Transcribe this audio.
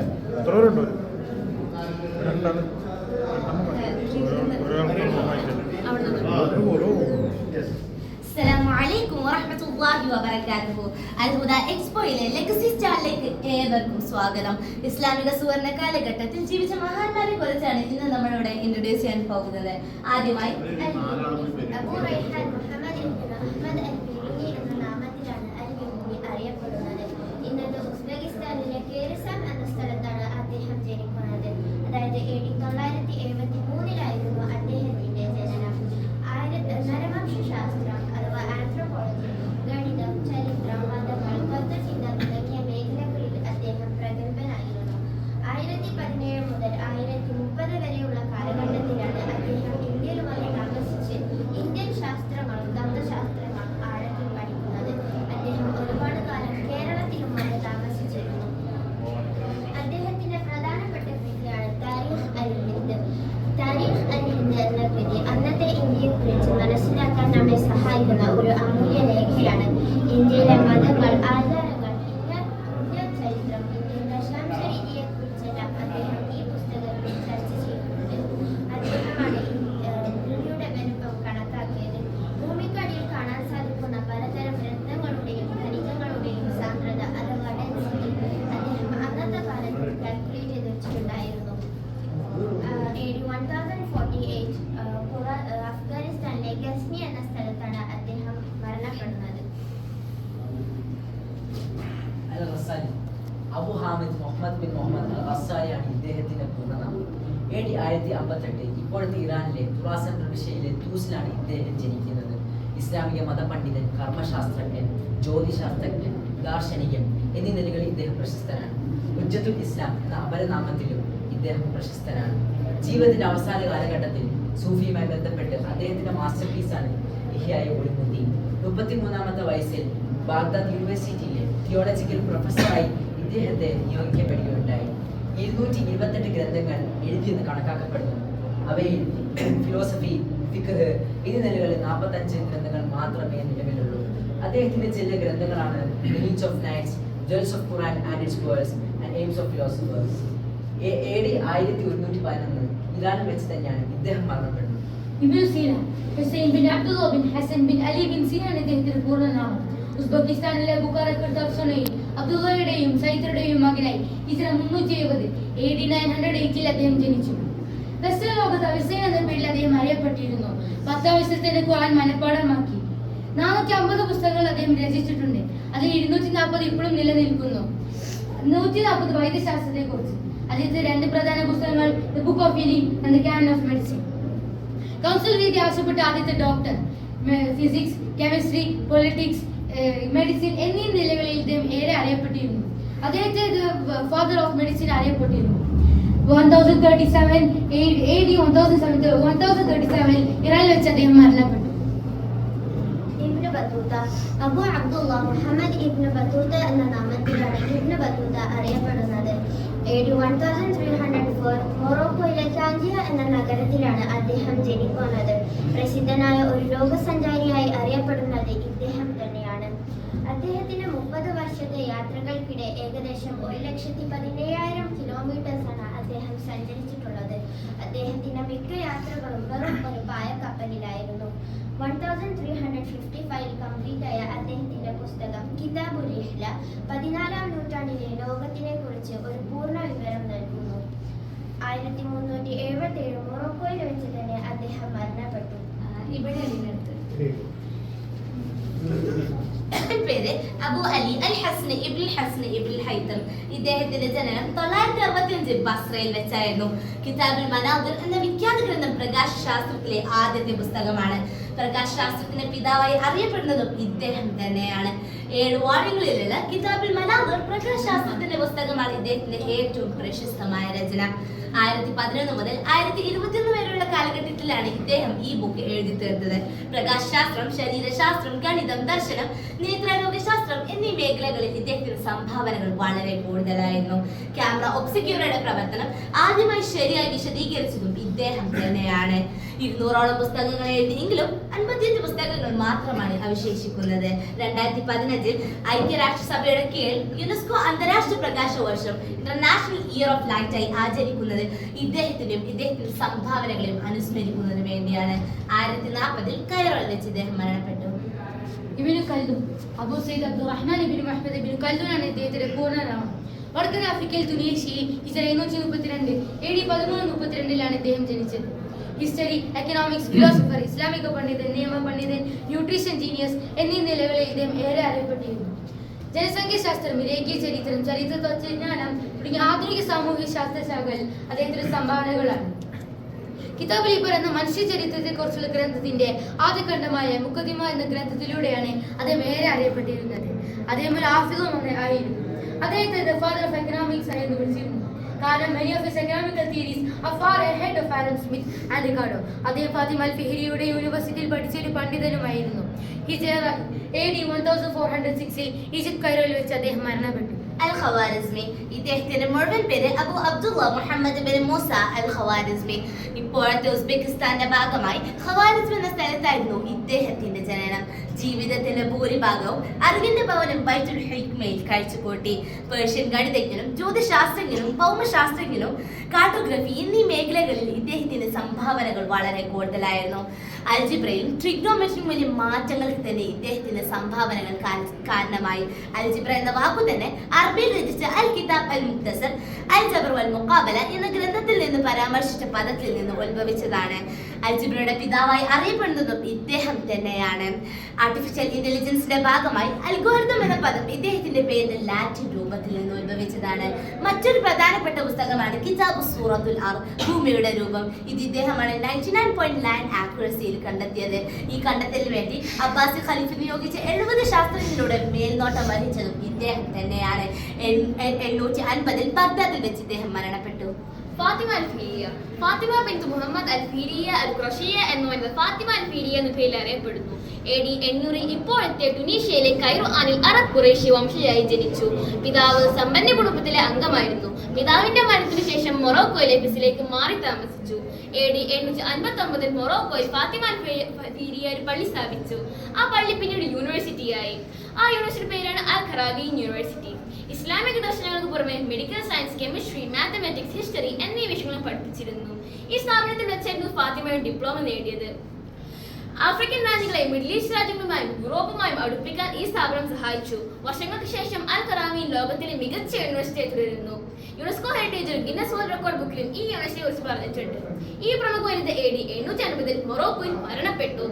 ഇല്ല? എത്ര പേരുണ്ട് രണ്ടാണ് അസ്സലാമു അലൈക്കും വറഹ്മത്തുള്ളാഹി വബറകാതുഹു. അൽഹുദ എക്സ്പോയിലെ ലെഗസി സ്റ്റാറിലേക്ക് ഏവർക്കും സ്വാഗതം. ഇസ്ലാമിക സുവർണ കാലഘട്ടത്തിൽ ജീവിച്ച മഹാന്മാരെ കുറിച്ചാണ് ഇന്ന് നമ്മളിവിടെ ഇൻട്രൊഡ്യൂസ് ചെയ്യാൻ പോകുന്നത്. ആദ്യമായി open al Razali Abu Hamid Muhammad bin Muhammad al റസാലിയാണ് ഇദ്ദേഹത്തിന്റെ പൂർണനാമം എ ഡി ആയിരത്തി അമ്പത്തെട്ട് ഇപ്പോഴത്തെ ഇറാനിലെ തുറാസൻ പ്രവിശ്യയിലെ തൂസിലാണ് ഇദ്ദേഹം ജനിക്കുന്നത്. ഇസ്ലാമിക മതപണ്ഡിതൻ കർമ്മശാസ്ത്രജ്ഞൻ ജ്യോതിശാസ്ത്രജ്ഞൻ ദാർശനികൻ എന്നീ നിലകളിൽ ഇദ്ദേഹം പ്രശസ്തനാണ്. ഉജ്ജത്തുൽ ഇസ്ലാം എന്ന അപരനാമത്തിലും ഇദ്ദേഹം പ്രശസ്തനാണ്. ജീവിതത്തിന്റെ അവസാന കാലഘട്ടത്തിൽ സൂഫിയുമായി ബന്ധപ്പെട്ട് അദ്ദേഹത്തിന്റെ മാസ്റ്റർ പീസാണ് ഇഹിയായ ഒളിമുദ്ദീൻ. മുപ്പത്തിമൂന്നാമത്തെ വയസ്സിൽ ബാഗ്ദാദ് യൂണിവേഴ്സിറ്റിയിലെ തിയോളജിക്കൽ പ്രൊഫസറായി ഇദ്ദേഹത്തെ നിയോഗിക്കപ്പെടുകയുണ്ടായി. ഇരുന്നൂറ്റി ഇരുപത്തെട്ട് ഗ്രന്ഥങ്ങൾ എഴുതിയെന്ന് കണക്കാക്കപ്പെടുന്നു. അവയിൽ ഫിലോസഫി ഫിഖ് എന്നീ നിലകളിൽ നാൽപ്പത്തഞ്ച് ഗ്രന്ഥങ്ങൾ മാത്രമേ നിലവിലുള്ളൂ. അദ്ദേഹത്തിന്റെ ചില ഗ്രന്ഥങ്ങളാണ് minutes of nights jewels of Quran and its verse and aims of philosophers A D ആയിരത്തി ഒരുന്നൂറ്റി പതിനൊന്ന് ഇറാനിൽ വെച്ച് തന്നെയാണ് ഇദ്ദേഹം മരണപ്പെടുന്നത്. Ibn Sina Hussain bin Abdullah bin Hasan bin Ali bin Sina സീനാണ് ഇദ്ദേഹത്തിന്റെ പൂർണനാമം ഉസ്ബെക്കിസ്ഥാനിലെ ബുഖാറ കർദർശനയിൽ അബ്ദുള്ളയുടെയും സൈത്രയുടെയും മകനായി ഇസ്ര മുന്നൂറ്റി എഴുപത് എ ഡി നയൻ ഹൺഡ്രഡ് എയ്റ്റിൽ അദ്ദേഹം ജനിച്ചു. വെസ്റ്റർ ലോകത്ത് ഹുസൈൻ എന്ന പേരിൽ അദ്ദേഹം അറിയപ്പെട്ടിരുന്നു. പത്താം വയസ്സിൽ ഖുർആൻ മനഃപ്പാടമാക്കി നാനൂറ്റി അമ്പത് പുസ്തകങ്ങൾ അദ്ദേഹം രചിച്ചിട്ടുണ്ട്. അതിൽ ഇരുന്നൂറ്റി നാൽപ്പത് ഇപ്പോഴും നിലനിൽക്കുന്നു. നൂറ്റി നാൽപ്പത് വൈദ്യശാസ്ത്രത്തെ കുറിച്ച് അദ്ദേഹത്തെ രണ്ട് പ്രധാന പുസ്തകങ്ങൾ the book of healing and the canon of medicine council രീതി ആവശ്യപ്പെട്ട ആദ്യത്തെ doctor physics chemistry politics medicine എന്നീ നിലകളിൽ ഇദ്ദേഹം ഏറെ അറിയപ്പെട്ടിരുന്നു. അദ്ദേഹത്തെ ഫാദർ ഓഫ് മെഡിസിൻ അറിയപ്പെട്ടിരുന്നു. മുഹമ്മദ് ഇബ്നു ഇബ്നു മൊറോക്കോയിലെ എന്ന നഗരത്തിലാണ് അദ്ദേഹം ജനിക്കുന്നത്. പ്രസിദ്ധനായ ഒരു ലോകസഞ്ചാരിയായി അറിയപ്പെടുന്നത് ഇദ്ദേഹം അദ്ദേഹത്തിന്റെ മുപ്പത് വർഷത്തെ യാത്രകൾക്കിടെ ഏകദേശം ഒരു ലക്ഷത്തി പതിനേഴായിരം കിലോമീറ്റേഴ്സാണ് അദ്ദേഹം സഞ്ചരിച്ചിട്ടുള്ളത്. അദ്ദേഹത്തിന്റെ മിക്ക യാത്രകളും വെറും ഒരു പായക്കപ്പലിലായിരുന്നു. One thousand three hundred fifty five complete ആയ അദ്ദേഹത്തിന്റെ പുസ്തകം ഇഹ്ല പതിനാലാം നൂറ്റാണ്ടിലെ ലോകത്തിനെ കുറിച്ച് ഒരു പൂർണ വിവരം നൽകുന്നു. ആയിരത്തി മുന്നൂറ്റി എഴുപത്തി ഏഴ് മൊറോക്കോയിൽ വെച്ച് തന്നെ അദ്ദേഹം മരണപ്പെട്ടു. ഇവിടെ. പേര് അബു അലി അൽ ഹസ്ന ഇബിൽ ഹസ്ന ഇബിൽ ഹൈത്തം ഇദ്ദേഹത്തിന്റെ ജനനം തൊള്ളായിരത്തി അറുപത്തിയഞ്ച് ബസ്രയിൽ വെച്ചായിരുന്നു. കിതാബുൽ മനാദിർ എന്ന വിഖ്യാത ഗ്രന്ഥം പ്രകാശ ശാസ്ത്രത്തിലെ ആദ്യത്തെ പുസ്തകമാണ്. പ്രകാശ ശാസ്ത്രത്തിന്റെ പിതാവായി അറിയപ്പെടുന്നതും ഇദ്ദേഹം തന്നെയാണ്. ഏഴ് വാള്യങ്ങളിലുള്ള കിതാബിൽ മനാവർ പ്രകാശാസ്ത്രത്തിന്റെ പുസ്തകമാണ് ഇദ്ദേഹത്തിന്റെ ഏറ്റവും പ്രശസ്തമായ രചന. ആയിരത്തി പതിനൊന്ന് മുതൽ ആയിരത്തി ഇരുപത്തിയൊന്ന് വരെയുള്ള കാലഘട്ടത്തിലാണ് ഇദ്ദേഹം ഈ ബുക്ക് എഴുതി തീർത്തത്. പ്രകാശശാസ്ത്രം ശരീരശാസ്ത്രം ഗണിതം ദർശനം നേത്രാരോഗ്യശാസ്ത്രം എന്നീ മേഖലകളിൽ ഇദ്ദേഹത്തിന്റെ സംഭാവനകൾ വളരെ കൂടുതലായിരുന്നു. ക്യാമറ ഒബ്സിക്യൂറയുടെ പ്രവർത്തനം ആദ്യമായി ശരിയായി വിശദീകരിച്ചതും ഇദ്ദേഹം തന്നെയാണ്. ഇരുന്നൂറോളം പുസ്തകങ്ങൾ എഴുതിയെങ്കിലും അൻപത്തിയഞ്ച് പുസ്തകങ്ങൾ മാത്രമാണ് അവശേഷിക്കുന്നത്. രണ്ടായിരത്തി പതിനഞ്ചിൽ ഐക്യരാഷ്ട്രസഭയുടെ കീഴിൽ യുനെസ്കോ അന്താരാഷ്ട്ര പ്രകാശ വർഷം ഇന്റർനാഷണൽ ഇയർ ഓഫ് ലൈറ്റായി ആചരിക്കുന്നത് ഇദ്ദേഹത്തിനും ഇദ്ദേഹത്തിന്റെ സംഭാവനകളെയും അനുസ്മരിക്കുന്നതിന് വേണ്ടിയാണ്. ആയിരത്തി നാൽപ്പതിൽ കൈറോയിൽ വെച്ച് ഇദ്ദേഹം മരണപ്പെട്ടു. ഇബിനു കൽദുൻ അബു സയ്യിദ് അബ്ദുറഹ്മാൻ ഇബിനു മുഹമ്മദ് ഇബിനു കൽദുൻ ആണ് ഇദ്ദേഹത്തിന്റെ പൂർണനാമം വടക്കൻ ആഫ്രിക്കയിൽ തുനീഷ്യയിൽ ഹിജറ എണ്ണൂറ്റി മുപ്പത്തിരണ്ട് എ ഡി പതിമൂന്ന് മുപ്പത്തിരണ്ടിലാണ് ഇദ്ദേഹം ജനിച്ചത്. ഹിസ്റ്ററി എക്കണോമിക്സ് ഫിലോസഫർ ഇസ്ലാമിക പണ്ഡിതൻ നിയമ പണ്ഡിതൻ ന്യൂട്രീഷൻ ജീനിയസ് എന്നീ നിലകളിൽ ഇദ്ദേഹം ഏറെ അറിയപ്പെട്ടിരുന്നു. ജനസംഖ്യശാസ്ത്രം രേഖീയ ചരിത്രം ചരിത്ര തത്വജ്ഞാനം തുടങ്ങിയ ആധുനിക സാമൂഹിക ശാസ്ത്ര ശാഖകളിൽ അദ്ദേഹത്തിന്റെ സംഭാവനകളാണ്. കിതാബ് ലീബർ എന്ന മനുഷ്യ ചരിത്രത്തെ കുറിച്ചുള്ള ഗ്രന്ഥത്തിന്റെ ആദ്യ ഖണ്ഡമായ മുക്കദിമ എന്ന ഗ്രന്ഥത്തിലൂടെയാണ് അദ്ദേഹം ഏറെ അറിയപ്പെട്ടിരുന്നത്. അദ്ദേഹം ഒരു ആഫിദും ആയിരുന്നു. അദ്ദേഹത്തെ ഫാദർ ഓഫ് എക്കണോമിക്സ് എന്ന് വിളിച്ചിരുന്നു. കാരണം many of his economical theories are far ahead of Adam Smith and Ricardo. അദ്ദേഹം ഫാത്തിമൽ ഫിഹിരിയുടെ യൂണിവേഴ്സിറ്റിയിൽ പഠിച്ച ഒരു പണ്ഡിതനുമായിരുന്നു ഹിജറ A D one thousand four hundred സിക്സിൽ ഈജിപ്ത് കൈറോയിൽ വെച്ച് അദ്ദേഹം മരണപ്പെട്ടു അൽ ഖവാരിസ്മി ഇദ്ദേഹത്തിന്റെ മുഴുവൻ പേര് Abu Abdullah Muhammad bin Musa al Khwarizmi ഇപ്പോഴത്തെ ഉസ്ബെക്കിസ്ഥാന്റെ ഭാഗമായി ഖവാരിസ്മി എന്ന സ്ഥലത്തായിരുന്നു ഇദ്ദേഹത്തിന്റെ ജനനം. ജീവിതത്തിന്റെ ഭൂരിഭാഗവും അറിവിന്റെ ഭവനം ബൈത്തുൽ ഹിക്മയിൽ കഴിച്ചുകൂട്ടി പേർഷ്യൻ ഗണിതജ്ഞനും ജ്യോതിശാസ്ത്രജ്ഞനും ഭൗമശാസ്ത്രജ്ഞനും കാർട്ടോഗ്രഫി എന്നീ മേഖലകളിൽ ഇദ്ദേഹത്തിന്റെ സംഭാവനകൾ വളരെ കൂടുതലായിരുന്നു. അൽജിബ്രയിലും ട്രിഗ്നോമെട്രിയും വലിയ മാറ്റങ്ങൾക്ക് തന്നെ ഇദ്ദേഹത്തിന്റെ സംഭാവനകൾ കാരണമായി. അൽജിബ്ര എന്ന വാക്കു തന്നെ അറബിയിൽ രചിച്ച അൽ കിതാബ് അൽ മുക്തസർ അൽ ജബർ വൽ മുഖാബല എന്ന ഗ്രന്ഥത്തിൽ നിന്ന് പരാമർശിച്ച പദത്തിൽ നിന്ന് ഉത്ഭവിച്ചതാണ്. അൽജിബ്രയുടെ പിതാവായി അറിയപ്പെടുന്നതും ഇദ്ദേഹം തന്നെയാണ്. ആർട്ടിഫിഷ്യൽ ഇന്റലിജൻസിന്റെ ഭാഗമായി അൽഗോരിതം എന്ന പദം ഇദ്ദേഹത്തിന്റെ പേരിൽ ലാറ്റിൻ രൂപത്തിൽ നിന്ന് ഉത്ഭവിച്ചതാണ്. മറ്റൊരു പ്രധാനപ്പെട്ട പുസ്തകമാണ് കിതാബ് സൂറത്തുൽ അർ ഭൂമിയുടെ രൂപം. ഇത് ഇദ്ദേഹമാണ് നയന്റി നയൻ പോയിന്റ് നയൻ ആക്യുറസിയിൽ കണ്ടെത്തിയത്. ഈ കണ്ടെത്തലിന് വേണ്ടി അബ്ബാസി ഖലീഫ് നിയോഗിച്ച എഴുപത് ശാസ്ത്രജ്ഞരുടെ മേൽനോട്ടം വഹിച്ചതും ഇദ്ദേഹം തന്നെയാണ്. എണ്ണൂറ്റി അൻപതിൽ ബഗ്ദാദിൽ വെച്ച് ഇദ്ദേഹം മരണപ്പെട്ടു. ഫാത്തിമ അൽ ഫീരിയ ഫാത്തിമ ബിന്ത് മുഹമ്മദ് അൽ ഫീരിയ അൽ ക്രഷിയ എന്ന് പറയുന്നത് ഫാത്തിമ അൽ ഫീരിയ എന്ന പേരിൽ അറിയപ്പെടുന്നു. എ ഡി എണ്ണൂറിൽ ഇപ്പോഴത്തെ ടുനീഷ്യയിലെ കൈറു ആനിൽ അറബ് ഖുറേഷി വംശജയായി ജനിച്ചു. പിതാവ് സമ്പന്ന കുടുംബത്തിലെ അംഗമായിരുന്നു. പിതാവിന്റെ മരണത്തിനു ശേഷം മൊറോക്കോയിലെ ബിസിലേക്ക് മാറി താമസിച്ചു. എ ഡി എണ്ണൂറ്റി അൻപത്തി ഒമ്പതിൽ മൊറോക്കോയിൽ ഫാത്തിമ അൽ ഫീരിയ ഒരു പള്ളി സ്ഥാപിച്ചു. ആ പള്ളി പിന്നീട് യൂണിവേഴ്സിറ്റിയായി. ആ യൂണിവേഴ്സിറ്റി പേരാണ് അൽ ഖറാബി യൂണിവേഴ്സിറ്റി. ഇസ്ലാമിക ദർശനങ്ങൾക്ക് പുറമെ medical science chemistry mathematics history എന്നീ വിഷയങ്ങളും പഠിപ്പിച്ചിരുന്നു. ഈ സ്ഥാപനത്തിൽ വെച്ചായിരുന്നു ഫാത്തിമയുടെ ഡിപ്ലോമ നേടിയത്. ആഫ്രിക്കൻ രാജ്യങ്ങളെ മിഡിൽ ഈസ്റ്റ് രാജ്യങ്ങളുമായും യൂറോപ്പുമായും അടുപ്പിക്കാൻ ഈ സ്ഥാപനം സഹായിച്ചു. വർഷങ്ങൾക്ക് ശേഷം അൽ കറാമി ലോകത്തിലെ മികച്ച യൂണിവേഴ്സിറ്റിയായി തുടരുന്നു. യുനെസ്കോ ഹെറിറ്റേജിലും ഗിന്നസ് വേൾഡ് റെക്കോർഡ് ബുക്കിലും ഈ യൂണിവേഴ്സിറ്റിയെ കുറിച്ച് പറഞ്ഞിട്ടുണ്ട്. ഈ പ്രമുഖ വനിത എ ഡി എണ്ണൂറ്റി അൻപതിൽ മൊറോക്കോയിൽ മരണപ്പെട്ടു.